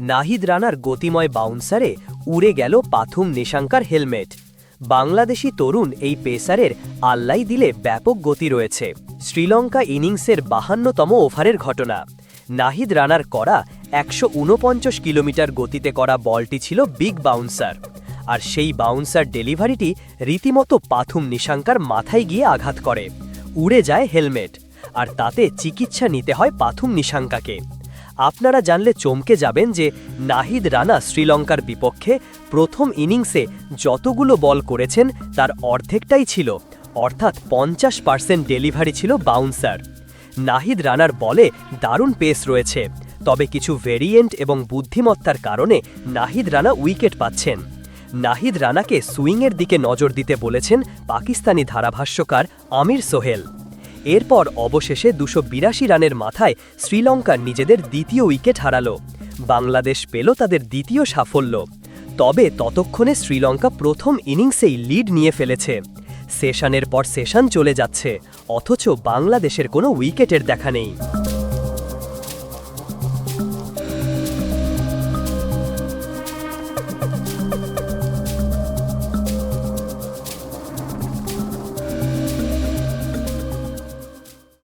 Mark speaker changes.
Speaker 1: নাহিদ রানার গতিময় বাউন্সারে উড়ে গেল পাথুম নিশাঙ্কার হেলমেট। বাংলাদেশি তরুণ এই পেসারের আল্লাই দিলে ব্যাপক গতি রয়েছে। শ্রীলঙ্কা ইনিংসের বাহান্নতম ওভারের ঘটনা। নাহিদ রানার করা একশো উনপঞ্চাশ কিলোমিটার গতিতে করা বলটি ছিল বিগ বাউন্সার। আর সেই বাউন্সার ডেলিভারিটি রীতিমতো পাথুম নিশাঙ্কার মাথায় গিয়ে আঘাত করে। উড়ে যায় হেলমেট। আর তাতে চিকিৎসা নিতে হয় পাথুম নিশাঙ্কাকে। আপনারা জানলে চমকে যাবেন যে নাহিদ রানা শ্রীলঙ্কার বিপক্ষে প্রথম ইনিংসে যতগুলো বল করেছেন, তার অর্ধেকটাই ছিল। অর্থাৎ পঞ্চাশ পার্সেন্ট ডেলিভারি ছিল বাউন্সার। নাহিদ রানার বলে দারুণ পেস রয়েছে, তবে কিছু ভেরিয়েন্ট এবং বুদ্ধিমত্তার কারণে নাহিদ রানা উইকেট পাচ্ছেন। নাহিদ রানাকে সুইংয়ের দিকে নজর দিতে বলেছেন পাকিস্তানি ধারাভাষ্যকার আমির সোহেল। এরপর অবশেষে দুশো বিরাশি রানের মাথায় শ্রীলঙ্কা নিজেদের দ্বিতীয় উইকেট হারাল। বাংলাদেশ পেল তাদের দ্বিতীয় সাফল্য। তবে ততক্ষণে শ্রীলঙ্কা প্রথম ইনিংসেই লিড নিয়ে ফেলেছে। সেশনের পর সেশন চলে যাচ্ছে, অথচ বাংলাদেশের কোনো উইকেটের দেখা নেই।